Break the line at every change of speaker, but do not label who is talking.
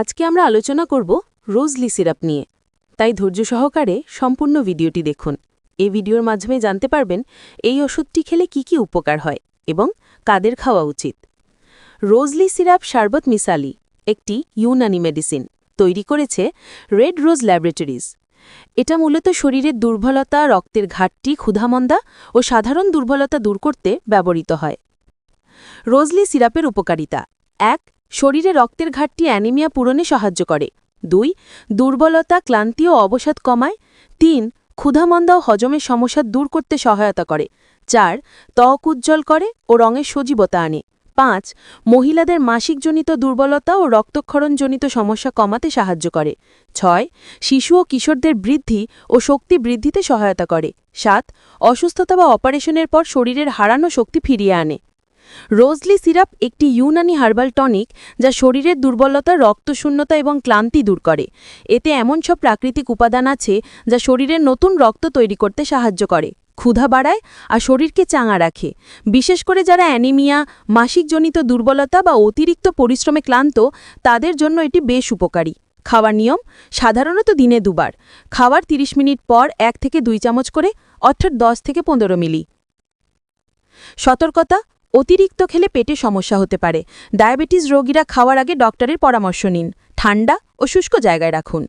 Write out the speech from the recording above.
আজকে আমরা আলোচনা করব রোজলি সিরাপ নিয়ে। তাই ধৈর্য সহকারে সম্পূর্ণ ভিডিওটি দেখুন। এই ভিডিওর মাধ্যমে জানতে পারবেন এই ওষুধটি খেলে কি কি উপকার হয় এবং কাদের খাওয়া উচিত। রোজলি সিরাপ শারবত মিসালি একটি ইউনানি মেডিসিন তৈরি করেছে রেড রোজ ল্যাবরেটরিজ। এটা মূলত শরীরের দুর্বলতা, রক্তের ঘাটতি, ক্ষুধামন্দা ও সাধারণ দুর্বলতা দূর করতে ব্যবহৃত হয়। রোজলি সিরাপের উপকারিতা। এক শরীরে রক্তের ঘাটতি অ্যানিমিয়া পূরণে সাহায্য করে। দুই, দুর্বলতা, ক্লান্তি ও অবসাদ কমায়। তিন, ক্ষুধামন্দা ও হজমের সমস্যা দূর করতে সহায়তা করে। চার, ত্বক উজ্জ্বল করে ও রঙের সজীবতা আনে। পাঁচ, মহিলাদের মাসিকজনিত দুর্বলতা ও রক্তক্ষরণজনিত সমস্যা কমাতে সাহায্য করে। ছয়, শিশু ও কিশোরদের বৃদ্ধি ও শক্তি বৃদ্ধিতে সহায়তা করে। সাত, অসুস্থতা বা অপারেশনের পর শরীরের হারানো শক্তি ফিরিয়ে আনে। রোজলি সিরাপ একটি ইউনানি হার্বাল টনিক যা শরীরের দুর্বলতা, রক্তশূন্যতা এবং ক্লান্তি দূর করে। এতে এমন সব প্রাকৃতিক উপাদান আছে যা শরীরের নতুন রক্ত তৈরি করতে সাহায্য করে, ক্ষুধা বাড়ায় আর শরীরকে চাঙা রাখে। বিশেষ করে যারা অ্যানিমিয়া, মাসিকজনিত দুর্বলতা বা অতিরিক্ত পরিশ্রমে ক্লান্ত, তাদের জন্য এটি বেশ উপকারী। খাওয়ার নিয়ম, সাধারণত দিনে দুবার। খাওয়ার ৩০ মিনিট পর এক থেকে দুই চামচ করে, অর্থাৎ 10 থেকে পনেরো মিলি। সতর্কতা অতিরিক্ত খেলে পেটে সমস্যা হতে পারে। ডায়াবেটিস রোগীরা খাওয়ার আগে ডক্টরের পরামর্শ নিন। ঠান্ডা ও শুষ্ক জায়গায় রাখুন।